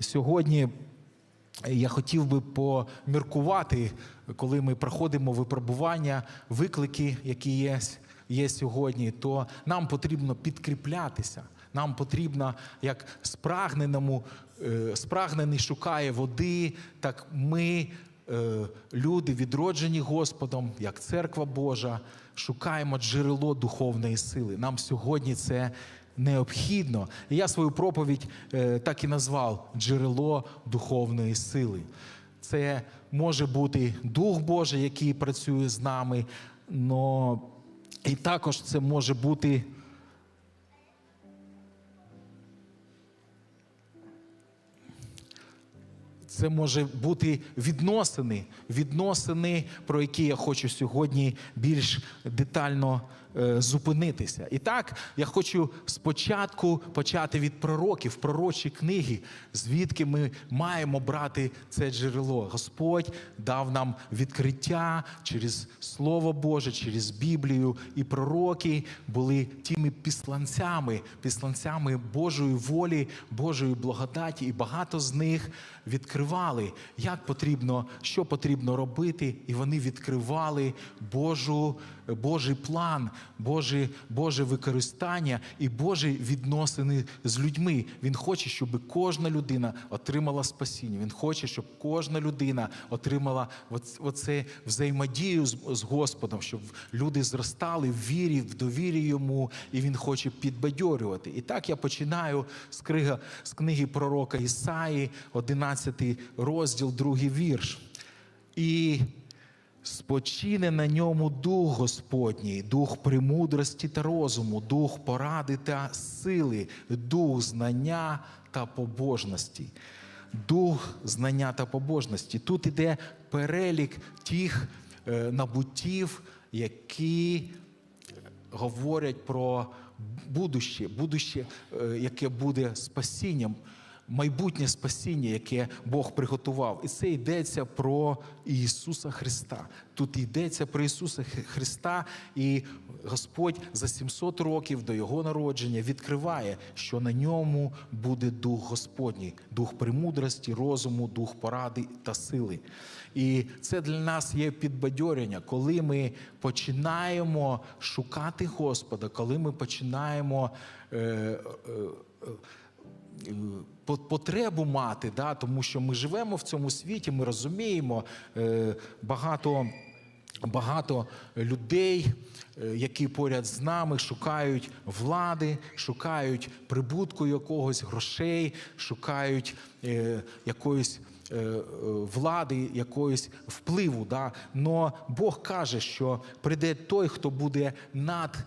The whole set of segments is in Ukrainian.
сьогодні я хотів би поміркувати, коли ми проходимо випробування, виклики, які є, є сьогодні, то нам потрібно підкріплятися. Нам потрібно, як спрагненому, е, спрагнений шукає води, так ми, е, люди, відроджені Господом, як церква Божа, шукаємо джерело духовної сили. Нам сьогодні це необхідно. І я свою проповідь е, так і назвав джерело духовної сили. Це може бути Дух Божий, який працює з нами, но і також це може бути. Це може бути відносини, відносини, про які я хочу сьогодні більш детально зупинитися. І так, я хочу спочатку почати від пророків, пророчі книги, звідки ми маємо брати це джерело. Господь дав нам відкриття через Слово Боже, через Біблію, і пророки були тими післанцями, післанцями Божої волі, Божої благодаті, і багато з них відкривали, як потрібно, що потрібно робити, і вони відкривали Божу, Божий план, Боже, Боже використання і Божі відносини з людьми. Він хоче, щоб кожна людина отримала спасіння. Він хоче, щоб кожна людина отримала оце взаємодію з, з Господом, щоб люди зростали в вірі, в довірі йому, і він хоче підбадьорювати. І так я починаю з книги, з книги пророка Ісаї, 11 розділ, другий вірш. І спочине на ньому дух Господній, дух премудрості та розуму, дух поради та сили, дух знання та побожності. Дух знання та побожності. Тут іде перелік тих е, набуттів, які говорять про будуще, будуще, е, яке буде спасінням, майбутнє спасіння, яке Бог приготував. І це йдеться про Ісуса Христа. Тут йдеться про Ісуса Христа, і Господь за 700 років до Його народження відкриває, що на ньому буде Дух Господній, дух премудрості, розуму, дух поради та сили. І це для нас є підбадьорення, коли ми починаємо шукати Господа, коли ми починаємо. Е, е, Потребу мати, да, тому що ми живемо в цьому світі, ми розуміємо е, багато, багато людей, е, які поряд з нами шукають влади, шукають прибутку якогось грошей, шукають е, якоїсь е, е, влади, якоїсь впливу. Да? Но Бог каже, що прийде той, хто буде над е,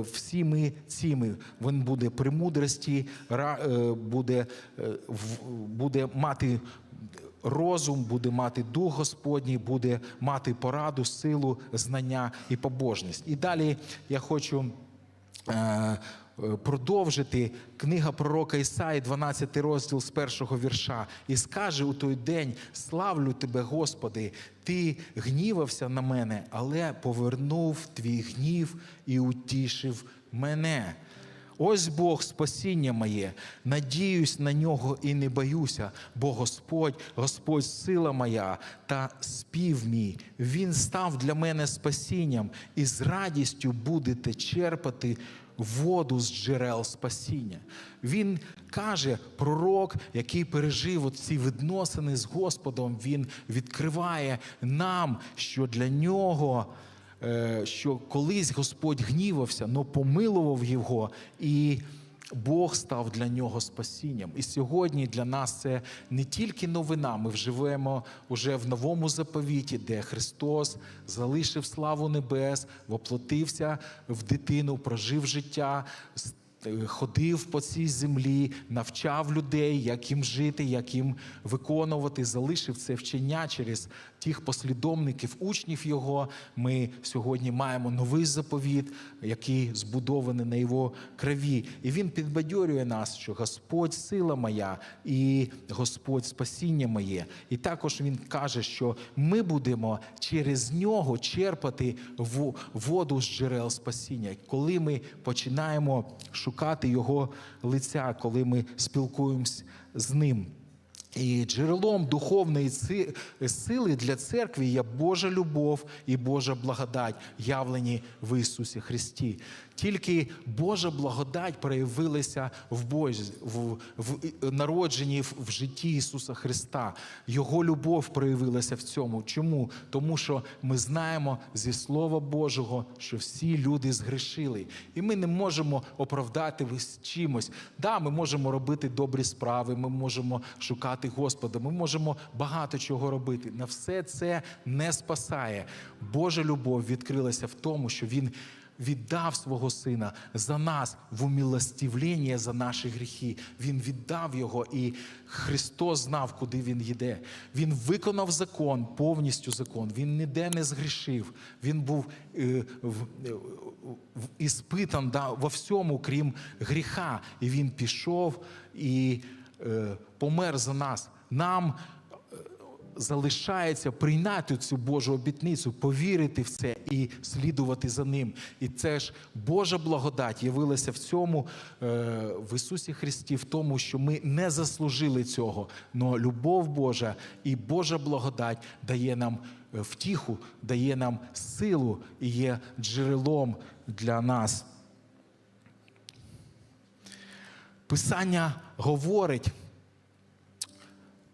всіми цими. Він буде премудрості, ра- е, буде, е, буде мати. Розум буде мати дух Господній, буде мати пораду, силу, знання і побожність. І далі я хочу е, е, продовжити книга пророка Ісаї, 12 розділ з першого вірша. І скаже у той день: Славлю тебе, Господи, ти гнівався на мене, але повернув твій гнів і утішив мене. Ось Бог спасіння моє, надіюсь на нього і не боюся, бо Господь, Господь сила моя та спів мій. Він став для мене спасінням, і з радістю будете черпати воду з джерел спасіння. Він каже, пророк, який пережив ці відносини з Господом, він відкриває нам, що для нього е, що колись Господь гнівався, но помилував його, і Бог став для нього спасінням. І сьогодні для нас це не тільки новина. Ми вживемо уже в новому заповіті, де Христос залишив славу небес, воплотився в дитину, прожив життя. Е, Ходив по цій землі, навчав людей, як їм жити, як їм виконувати, залишив це вчення через тих послідовників, учнів його. Ми сьогодні маємо новий заповіт, який збудований на його крові. І він підбадьорює нас, що Господь сила моя і Господь спасіння моє. І також він каже, що ми будемо через нього черпати воду з джерел спасіння. Коли ми починаємо шукати його лиця, коли ми спілкуємось з ним. І джерелом духовної сили для церкви є Божа любов і Божа благодать, явлені в Ісусі Христі. Тільки Божа благодать проявилася в Божі, в, в народженні в, житті Ісуса Христа. Його любов проявилася в цьому. Чому? Тому що ми знаємо зі Слова Божого, що всі люди згрішили, і ми не можемо оправдати чимось. Да, ми можемо робити добрі справи, ми можемо шукати Господа, ми можемо багато чого робити. На все це не спасає. Божа любов відкрилася в тому, що Він віддав свого сина за нас в умилостивлення за наші гріхи. Він віддав його, і Христос знав, куди він йде. Він виконав закон, повністю закон. Він ніде не згрішив. Він був е, в, е, в- іспитан да, во всьому, крім гріха. І він пішов і помер за нас. Нам залишається прийняти цю Божу обітницю, повірити в це і слідувати за ним. І це ж Божа благодать явилася в цьому е, в Ісусі Христі, в тому, що ми не заслужили цього. Но любов Божа і Божа благодать дає нам е, втіху, дає нам силу і є джерелом для нас. Писання говорить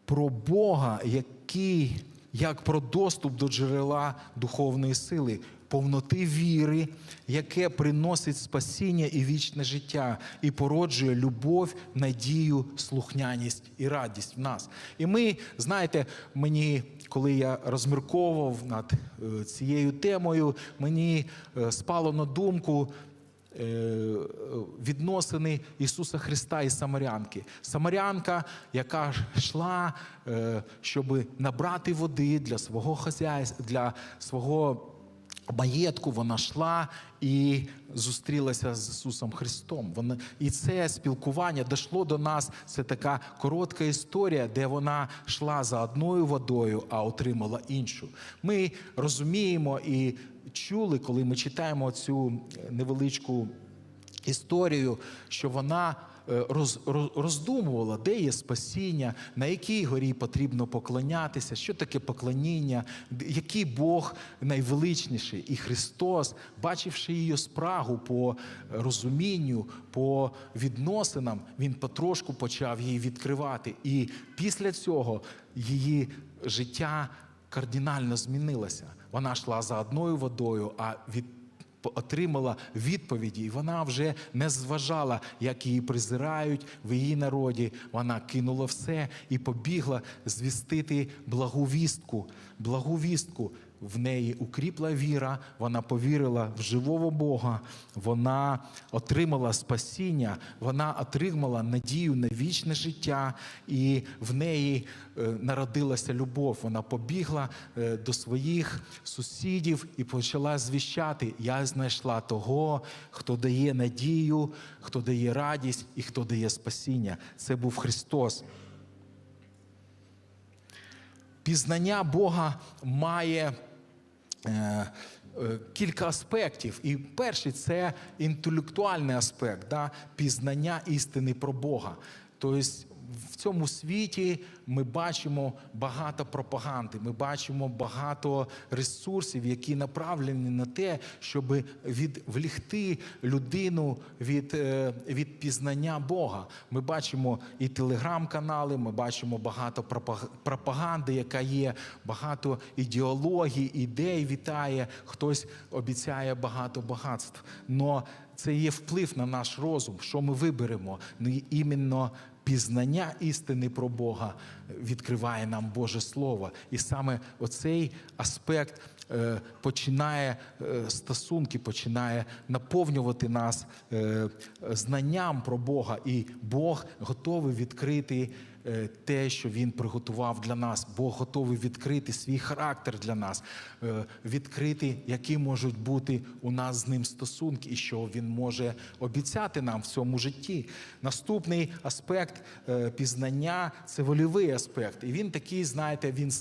про Бога, який як про доступ до джерела духовної сили, повноти віри, яке приносить спасіння і вічне життя, і породжує любов, надію, слухняність і радість в нас. І ми, знаєте, мені, коли я розмірковував над е, цією темою, мені е, спало на думку відносини Ісуса Христа і Самарянки. Самарянка, яка йшла, е, щоб набрати води для свого хазяйства, для свого маєтку, вона йшла і зустрілася з Ісусом Христом. Вона, і це спілкування дійшло до нас. Це така коротка історія, де вона йшла за одною водою, а отримала іншу. Ми розуміємо і чули, коли ми читаємо цю невеличку історію, що вона е, роз, роз- роздумувала, де є спасіння, на якій горі потрібно поклонятися, що таке поклоніння, який Бог найвеличніший. І Христос, бачивши її спрагу по розумінню, по відносинам, Він потрошку почав її відкривати. І після цього її життя кардинально змінилося. Вона йшла за одною водою, а від отримала відповіді, і вона вже не зважала, як її призирають в її народі. Вона кинула все і побігла звістити благу вістку. В неї укріпла віра, вона повірила в живого Бога, вона отримала спасіння, вона отримала надію на вічне життя, і в неї е, народилася любов. Вона побігла е, до своїх сусідів і почала звіщати: Я знайшла того, хто дає надію, хто дає радість і хто дає спасіння. Це був Христос. Пізнання Бога має е, е, кілька аспектів. І перший це інтелектуальний аспект, да? пізнання істини про Бога. Тобто в цьому світі ми бачимо багато пропаганди, ми бачимо багато ресурсів, які направлені на те, щоб відвлікти людину від, е, від пізнання Бога. Ми бачимо і телеграм-канали, ми бачимо багато пропаг- пропаганди, яка є, багато ідеологій, ідей вітає, хтось обіцяє багато багатств. Но це є вплив на наш розум, що ми виберемо. Ну, іменно пізнання істини про Бога відкриває нам Боже Слово. І саме оцей аспект е, починає е, стосунки, починає наповнювати нас е, знанням про Бога. І Бог готовий відкрити те, що Він приготував для нас. Бог готовий відкрити свій характер для нас, е, відкрити, які можуть бути у нас з ним стосунки, і що він може обіцяти нам в цьому житті. Наступний аспект е, пізнання це вольовий аспект. І він такий, знаєте, він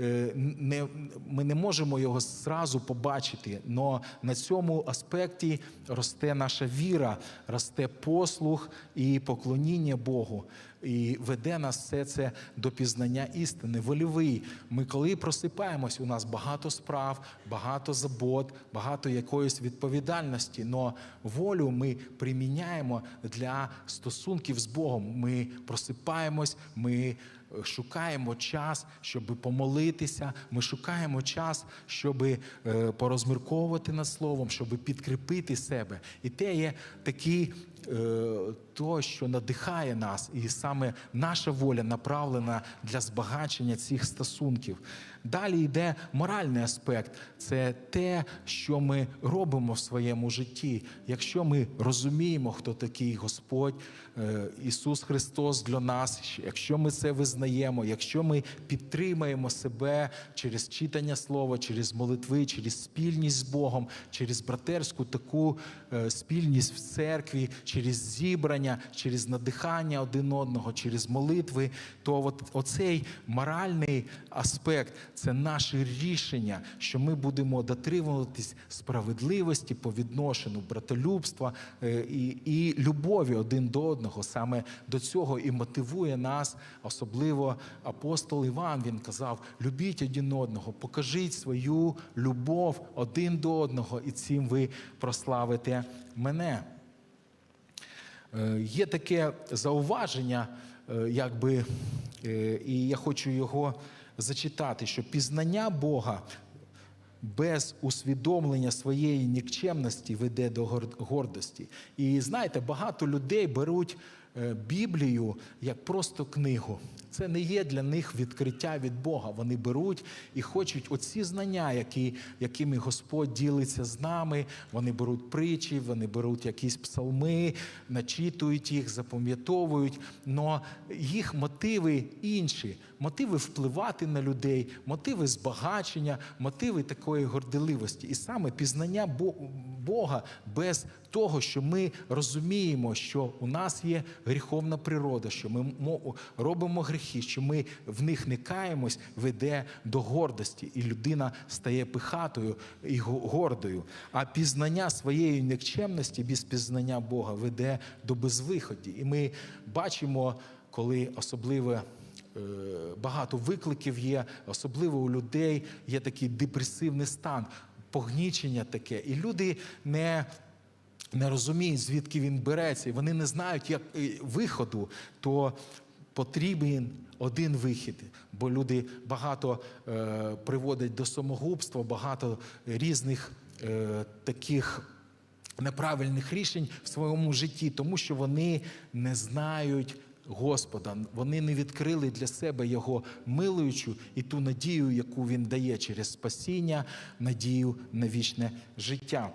е, не, ми не можемо його зразу побачити, але на цьому аспекті росте наша віра, росте послух і поклоніння Богу. І веде нас все це до пізнання істини. Вольовий. Ми коли просипаємось, у нас багато справ, багато забот, багато якоїсь відповідальності. Но волю ми приміняємо для стосунків з Богом. Ми просипаємось, ми е, шукаємо час, щоб помолитися. Ми шукаємо час, щоб е, порозмірковувати над словом, щоб підкріпити себе. І те є такий то, що надихає нас, і саме наша воля направлена для збагачення цих стосунків. Далі йде моральний аспект це те, що ми робимо в своєму житті. Якщо ми розуміємо, хто такий Господь, е, Ісус Христос для нас, якщо ми це визнаємо, якщо ми підтримаємо себе через читання слова, через молитви, через спільність з Богом, через братерську таку е, спільність в церкві, через зібрання, через надихання один одного, через молитви, то от оцей моральний аспект це наше рішення, що ми будемо дотримуватись справедливості по відношенню братолюбства е, і, і любові один до одного. Саме до цього і мотивує нас, особливо апостол Іван. Він казав: любіть один одного, покажіть свою любов один до одного, і цим ви прославите мене. Е, Є таке зауваження, е, якби, і я хочу його зачитати, що пізнання Бога без усвідомлення своєї нікчемності веде до гор- гордості. І знаєте, багато людей беруть е, Біблію як просто книгу. Це не є для них відкриття від Бога. Вони беруть і хочуть оці знання, які, якими Господь ділиться з нами. Вони беруть притчі, вони беруть якісь псалми, начитують їх, запам'ятовують. Но їх мотиви інші. Мотиви впливати на людей, мотиви збагачення, мотиви такої горделивості. І саме пізнання Бога без того, що ми розуміємо, що у нас є гріховна природа, що ми робимо гріхи, що ми в них не каємось, веде до гордості, і людина стає пихатою і гордою. А пізнання своєї нікчемності без пізнання Бога веде до безвиході. І ми бачимо, коли особливо. е, Багато викликів є, особливо у людей є такий депресивний стан, погнічення таке. І люди не, не розуміють, звідки він береться, і вони не знають як е, виходу, то потрібен один вихід. Бо люди багато е, приводять до самогубства, багато різних е, таких неправильних рішень в своєму житті, тому що вони не знають Господа, вони не відкрили для себе Його милуючу і ту надію, яку Він дає через спасіння, надію на вічне життя.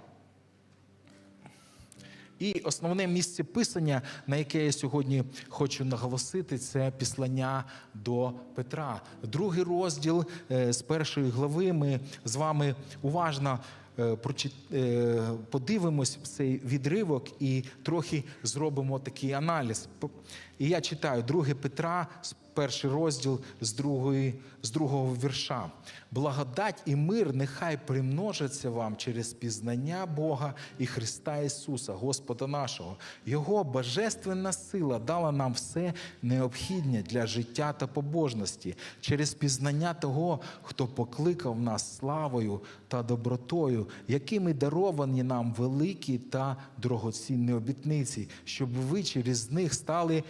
І основне місце писання, на яке я сьогодні хочу наголосити, це післання до Петра. Другий розділ е, з першої глави. Ми з вами уважно е, е, подивимось цей відривок і трохи зробимо такий аналіз. І я читаю 2 Петра, з перший розділ з, другої, з другого вірша. Благодать і мир нехай примножаться вам через пізнання Бога і Христа Ісуса, Господа нашого. Його божественна сила дала нам все необхідне для життя та побожності через пізнання того, хто покликав нас славою та добротою, якими даровані нам великі та дорогоцінні обітниці, щоб ви через них стали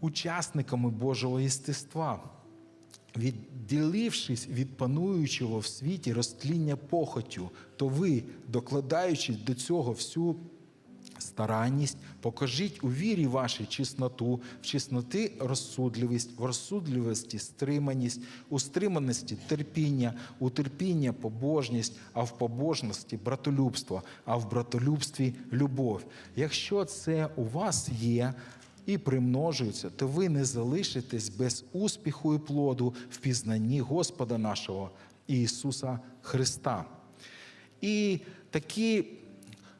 учасниками Божого єстества, відділившись від пануючого в світі розтління похотю, то ви, докладаючи до цього всю старанність, покажіть у вірі вашій чесноту, в чесноти розсудливість, в розсудливості стриманість, у стриманості терпіння, у терпіння побожність, а в побожності братолюбство, а в братолюбстві любов. Якщо це у вас є, і примножуються, то ви не залишитесь без успіху і плоду в пізнанні Господа нашого Ісуса Христа. І такі,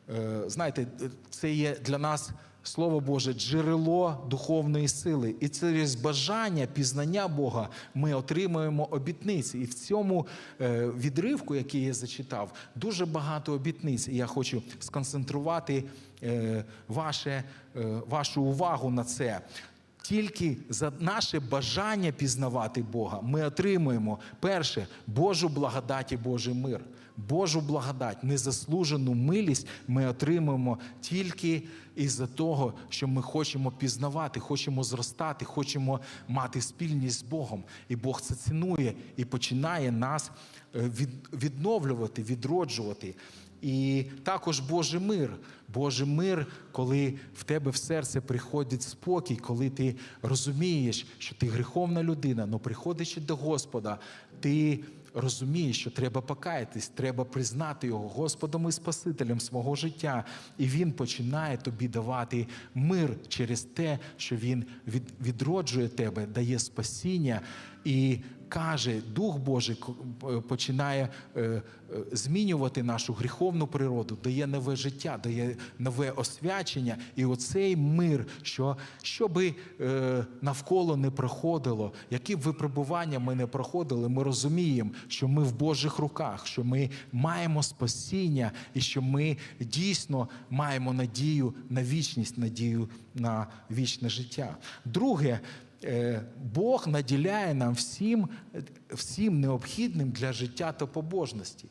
е, знаєте, це є для нас Слово Боже, джерело духовної сили. І через бажання пізнання Бога ми отримуємо обітниці. І в цьому е, відривку, який я зачитав, дуже багато обітниць. І я хочу сконцентрувати е, ваше, е, вашу увагу на це. Тільки за наше бажання пізнавати Бога ми отримуємо перше Божу благодать і Божий мир. Божу благодать, незаслужену милість ми отримуємо тільки із-за того, що ми хочемо пізнавати, хочемо зростати, хочемо мати спільність з Богом. І Бог це цінує і починає нас е, відновлювати, відроджувати. І також Божий мир. Божий мир, коли в тебе в серце приходить спокій, коли ти розумієш, що ти гріховна людина, але приходячи до Господа, ти розумієш, що треба покаятись, треба признати його Господом і Спасителем свого життя. І він починає тобі давати мир через те, що він відроджує тебе, дає спасіння і каже, Дух Божий починає е, е, змінювати нашу гріховну природу, дає нове життя, дає нове освячення. І оцей мир, що, що би е, навколо не проходило, які б випробування ми не проходили, ми розуміємо, що ми в Божих руках, що ми маємо спасіння і що ми дійсно маємо надію на вічність, надію на вічне життя. Друге, Бог наділяє нам всім, всім необхідним для життя та побожності.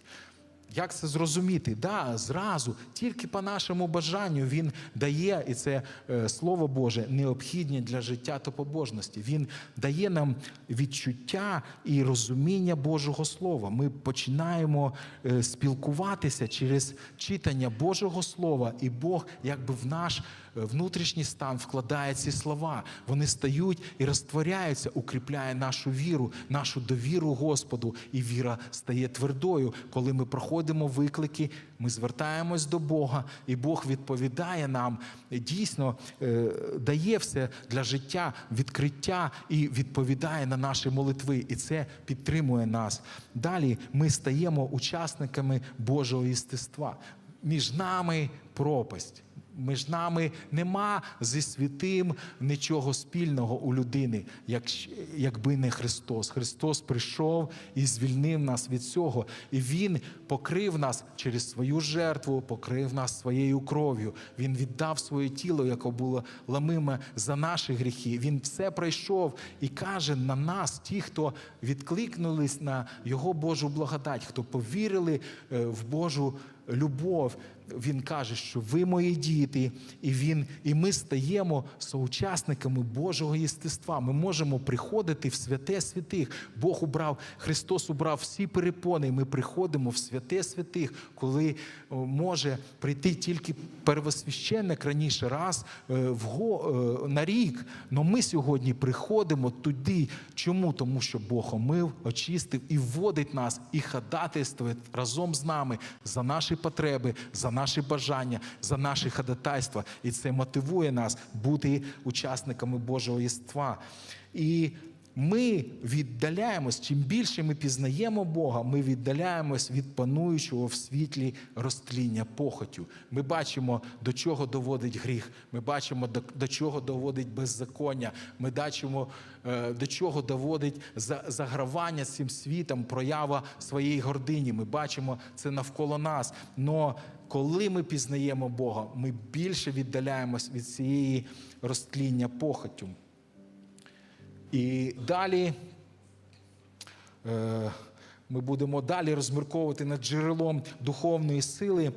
Як це зрозуміти? Да, зразу, тільки по нашому бажанню Він дає, і це е, Слово Боже, необхідне для життя та побожності. Він дає нам відчуття і розуміння Божого Слова. Ми починаємо е, спілкуватися через читання Божого Слова, і Бог якби в наш е, внутрішній стан вкладає ці слова. Вони стають і розтворяються, укріпляє нашу віру, нашу довіру Господу, і віра стає твердою. Коли ми проходимо виклики, ми звертаємось до Бога, і Бог відповідає нам, дійсно е, дає все для життя, відкриття і відповідає на наші молитви. І це підтримує нас. Далі ми стаємо учасниками Божого єстества. Між нами пропасть. Між нами нема зі святим нічого спільного у людини, як, якби не Христос. Христос прийшов і звільнив нас від цього. І Він покрив нас через свою жертву, покрив нас своєю кров'ю. Він віддав своє тіло, яке було ламиме за наші гріхи. Він все пройшов і каже на нас, ті, хто відкликнулись на Його Божу благодать, хто повірили е, в Божу любов. Він каже, що ви мої діти, і він, і ми стаємо соучасниками Божого єстества. Ми можемо приходити в святе святих. Бог убрав, Христос убрав всі перепони. Ми приходимо в святе святих, коли може прийти тільки первосвященник раніше раз е, е, на рік. Но ми сьогодні приходимо туди. Чому? Тому що Бог омив, очистив і вводить нас, і ходатайствує разом з нами за наші потреби, за наші бажання, за наші ходатайства. І це мотивує нас бути учасниками Божого єства. І ми віддаляємось, чим більше ми пізнаємо Бога, ми віддаляємось від пануючого в світлі розтління похотю. Ми бачимо, до чого доводить гріх. Ми бачимо, до, до чого доводить беззаконня. Ми бачимо, е, до чого доводить за- загравання цим світом, проява своєї гордині. Ми бачимо це навколо нас. Но коли ми пізнаємо Бога, ми більше віддаляємось від цієї розтління похотю. І далі е, ми будемо далі розмірковувати над джерелом духовної сили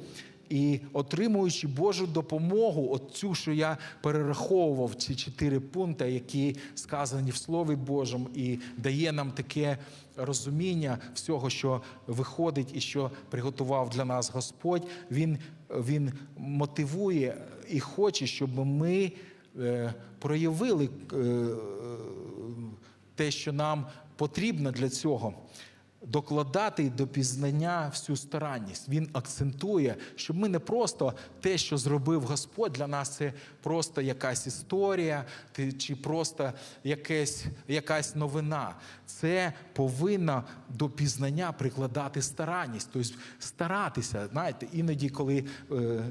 і отримуючи Божу допомогу, от цю, що я перераховував, ці чотири пункти, які сказані в Слові Божому, і дає нам таке розуміння всього, що виходить і що приготував для нас Господь. Він, він мотивує і хоче, щоб ми е, проявили е, те, що нам потрібно для цього. Докладати до пізнання всю старанність. Він акцентує, щоб ми не просто те, що зробив Господь, для нас це просто якась історія чи просто якесь, якась новина. Це повинно до пізнання прикладати старанність, тобто старатися. Знаєте, іноді, коли е,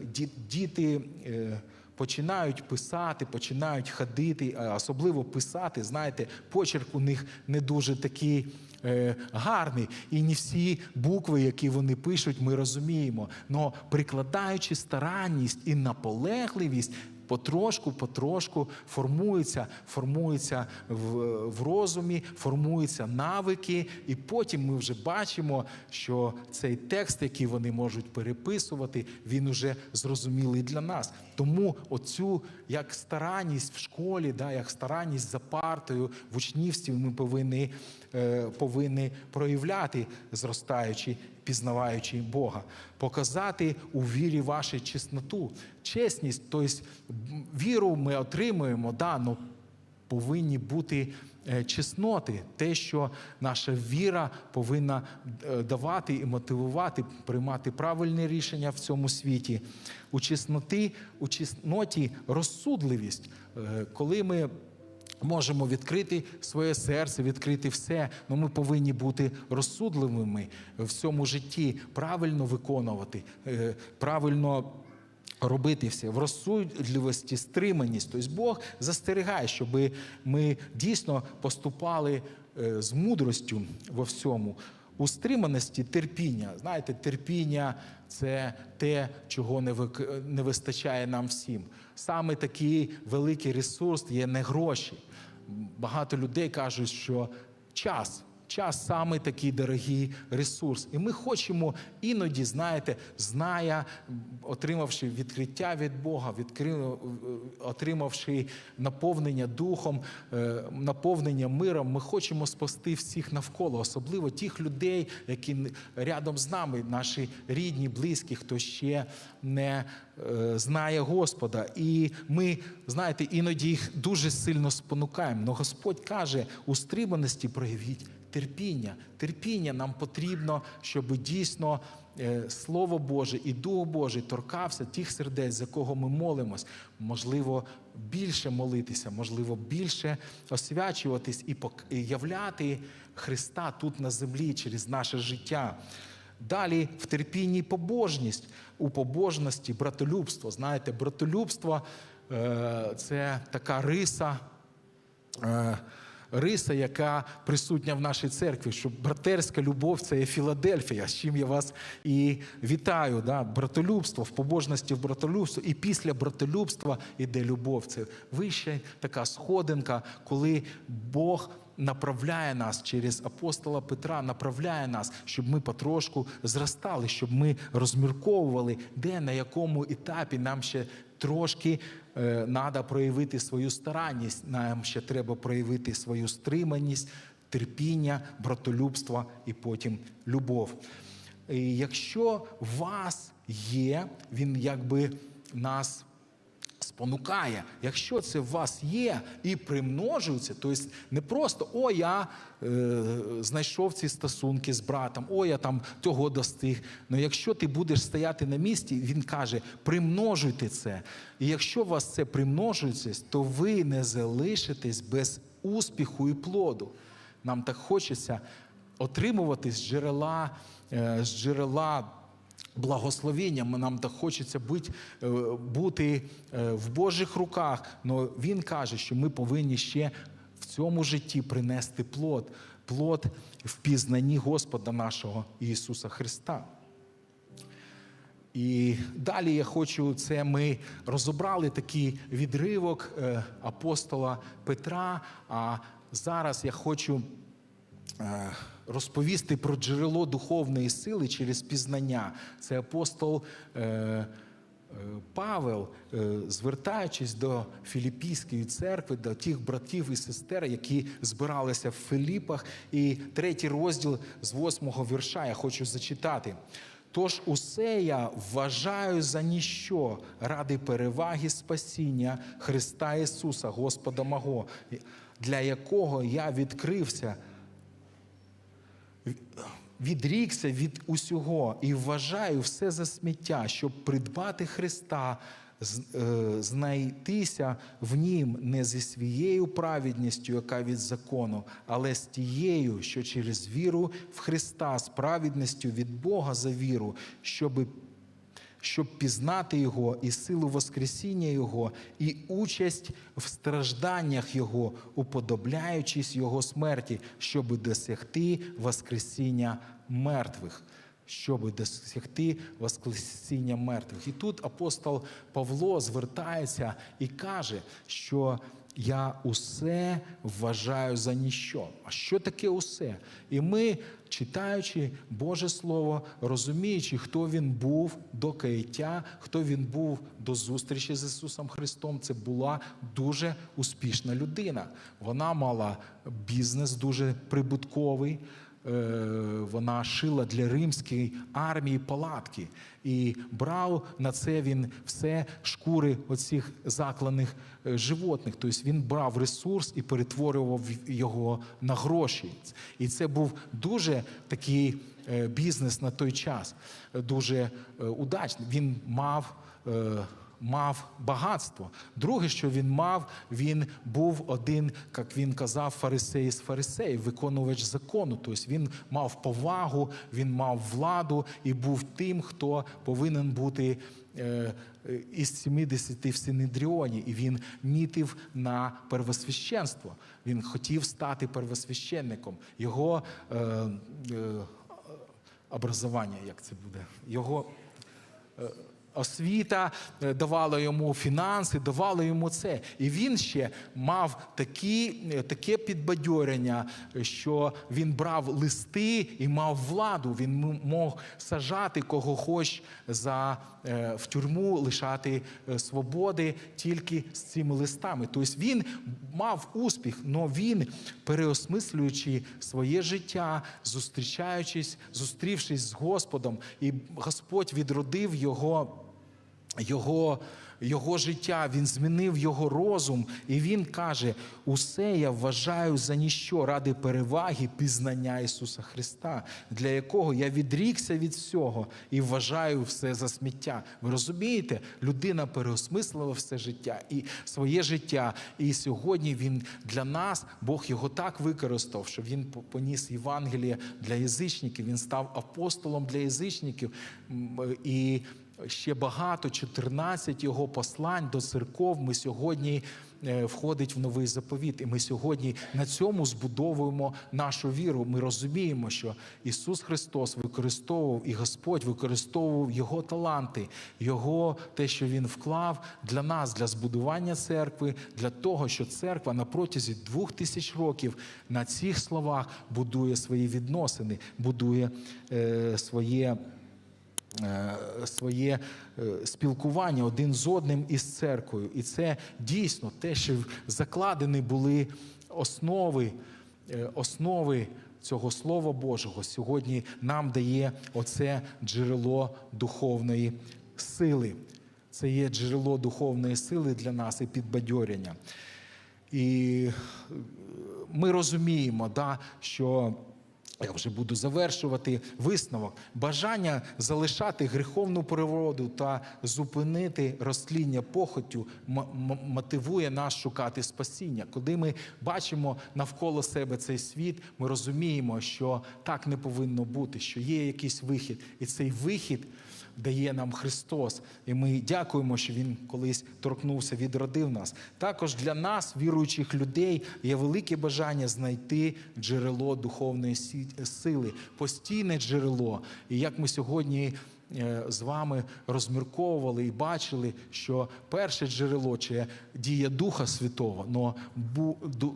діти. Е, починають писати, починають ходити, особливо писати. Знаєте, почерк у них не дуже такий е, гарний. І не всі букви, які вони пишуть, ми розуміємо. Но прикладаючи старанність і наполегливість. Потрошку, потрошку формується, формується в, в розумі, формуються навики, і потім ми вже бачимо, що цей текст, який вони можуть переписувати, він уже зрозумілий для нас. Тому оцю як старанність в школі, да, як старанність за партою в учнівстві ми повинні, повинні проявляти, зростаючи, пізнаваючи Бога, показати у вірі вашу чесноту. Чесність, тобто віру ми отримуємо, да, но повинні бути е, чесноти, те, що наша віра повинна е, давати і мотивувати, приймати правильне рішення в цьому світі. У чесноти, у чесноті розсудливість, Е, коли ми. Можемо відкрити своє серце, відкрити все, але ми повинні бути розсудливими в цьому житті, правильно виконувати, е, правильно робити все в розсудливості, стриманість. Тобто Бог застерігає, щоб ми дійсно поступали е, з мудростю во всьому. У стриманості терпіння. Знаєте, терпіння це те, чого не не вистачає нам всім. Саме такий великий ресурс є не гроші. Багато людей кажуть, що час. Час саме такий дорогий ресурс. І ми хочемо іноді, знаєте, зная, отримавши відкриття від Бога, отримавши наповнення духом, е, наповнення миром, ми хочемо спасти всіх навколо, особливо тих людей, які рядом з нами, наші рідні, близькі, хто ще не е, знає Господа. І ми, знаєте, іноді їх дуже сильно спонукаємо. Но Господь каже, у стриманості проявіть терпіння. Терпіння нам потрібно, щоб дійсно е, Слово Боже і Дух Божий торкався тих сердець, за кого ми молимось. Можливо, більше молитися, можливо, більше освячуватись і являти Христа тут на землі через наше життя. Далі в терпінні побожність, у побожності братолюбство. Знаєте, братолюбство е, це така риса. Риса, яка присутня в нашій церкві, що братерська любов це є Філадельфія, з чим я вас і вітаю. Да? Братолюбство, в побожності в братолюбство, і після братолюбства іде любов. Це вища така сходинка, коли Бог направляє нас через апостола Петра, направляє нас, щоб ми потрошку зростали, щоб ми розмірковували, де на якому етапі нам ще трошки треба проявити свою старанність, нам ще треба проявити свою стриманість, терпіння, братолюбство і потім любов. І якщо вас є, він якби нас спонукає. Якщо це в вас є і примножується, тобто не просто о, я е, знайшов ці стосунки з братом, о, я там того достиг. Ну якщо ти будеш стояти на місці, він каже, примножуйте це. І якщо у вас це примножується, то ви не залишитесь без успіху і плоду. Нам так хочеться отримувати з джерела, е, з джерела благословенням. Нам так хочеться бути, е, бути е, в Божих руках. Але Він каже, що ми повинні ще в цьому житті принести плод, плод в пізнанні Господа нашого Ісуса Христа. І далі я хочу, це ми розібрали такий відривок е, апостола Петра. А зараз я хочу розповісти про джерело духовної сили через пізнання. Це апостол е, е, Павел, е, звертаючись до Філіппійської церкви, до тих братів і сестер, які збиралися в Филіппах. І третій розділ з восьмого вірша я хочу зачитати. Тож усе я вважаю за ніщо ради переваги спасіння Христа Ісуса, Господа мого, для якого я відкрився відрікся від усього і вважаю все за сміття, щоб придбати Христа, е, знайтися в нім не зі своєю праведністю, яка від закону, але з тією, що через віру в Христа, з праведністю від Бога за віру, щоби щоб пізнати Його і силу Воскресіння Його, і участь в стражданнях Його, уподобляючись Його смерті, щоб досягти Воскресіння мертвих. щоб досягти Воскресіння мертвих. І тут апостол Павло звертається і каже, що я усе вважаю за ніщо. А що таке усе? І ми, читаючи Боже Слово, розуміючи, хто він був до каяття, хто він був до зустрічі з Ісусом Христом, це була дуже успішна людина. Вона мала бізнес дуже прибутковий. Е, Вона шила для римської армії палатки і брав на це він все шкури оцих закланих е, животних. Тобто він брав ресурс і перетворював його на гроші. І це був дуже такий е, бізнес на той час, дуже удачний. Він мав. Мав багатство. Друге, що він мав, він був один, як він казав, фарисей з фарисеїв, виконувач закону. Тобто він мав повагу, він мав владу і був тим, хто повинен бути е, із 70 в Синедріоні. І він мітив на первосвященство. Він хотів стати первосвященником. Його е, е, образування, як це буде, його. е, Освіта е, давала йому фінанси, давала йому це. І він ще мав такі, е, таке підбадьорення, що він брав листи і мав владу. Він мог сажати кого хоч за, е, в тюрму, лишати свободи тільки з цими листами. Тобто він мав успіх, але він, переосмислюючи своє життя, зустрічаючись, зустрівшись з Господом, і Господь відродив його його, його життя, він змінив його розум, і він каже: усе я вважаю за ніщо ради переваги пізнання Ісуса Христа, для якого я відрікся від всього і вважаю все за сміття. Ви розумієте, людина переосмислила все життя і своє життя. І сьогодні він для нас, Бог його так використав, що він поніс Євангеліє для язичників. Він став апостолом для язичників. І ще багато, 14 його послань до церков. Ми сьогодні е, входить в новий заповіт. І ми сьогодні на цьому збудовуємо нашу віру. Ми розуміємо, що Ісус Христос використовував і Господь використовував Його таланти, Його те, що Він вклав для нас, для збудування церкви, для того, що церква на протязі двох тисяч років на цих словах будує свої відносини, будує е, своє своє е, спілкування один з одним із церквою. І це дійсно те, що закладені були основи, е, основи цього Слова Божого. Сьогодні нам дає оце джерело духовної сили. Це є джерело духовної сили для нас і підбадьорення. І е, ми розуміємо, да, що я вже буду завершувати висновок. Бажання залишати гріховну природу та зупинити розтління похотю мотивує нас шукати спасіння. Коли ми бачимо навколо себе цей світ, ми розуміємо, що так не повинно бути, що є якийсь вихід, і цей вихід дає нам Христос. І ми дякуємо, що Він колись торкнувся, відродив нас. Також для нас, віруючих людей, є велике бажання знайти джерело духовної сили, постійне джерело. І як ми сьогодні. Е, З вами розмірковували і бачили, що перше джерело це дія Духа Святого, але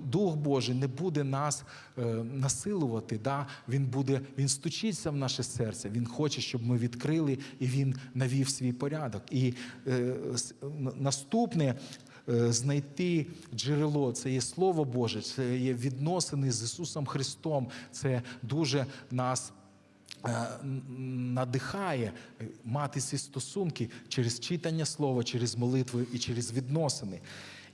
Дух Божий не буде нас е, насилувати. Да? Він буде, він стучиться в наше серце. Він хоче, щоб ми відкрили і він навів свій порядок. І е, наступне. Знайти джерело, це є Слово Боже, це є відносини з Ісусом Христом. Це дуже нас надихає е, мати ці стосунки через читання слова, через молитви і через відносини.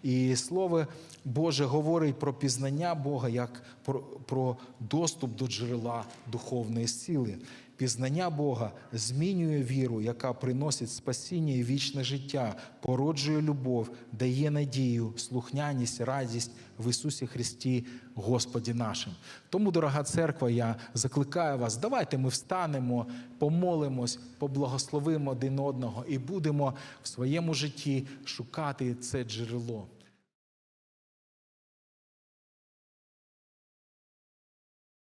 І слово Боже говорить про пізнання Бога як про, про доступ до джерела духовної сили. Пізнання Бога змінює віру, яка приносить спасіння і вічне життя, породжує любов, дає надію, слухняність, радість в Ісусі Христі, Господі нашим. Тому, дорога церква, я закликаю вас, давайте ми встанемо, помолимось, поблагословимо один одного і будемо в своєму житті шукати це джерело.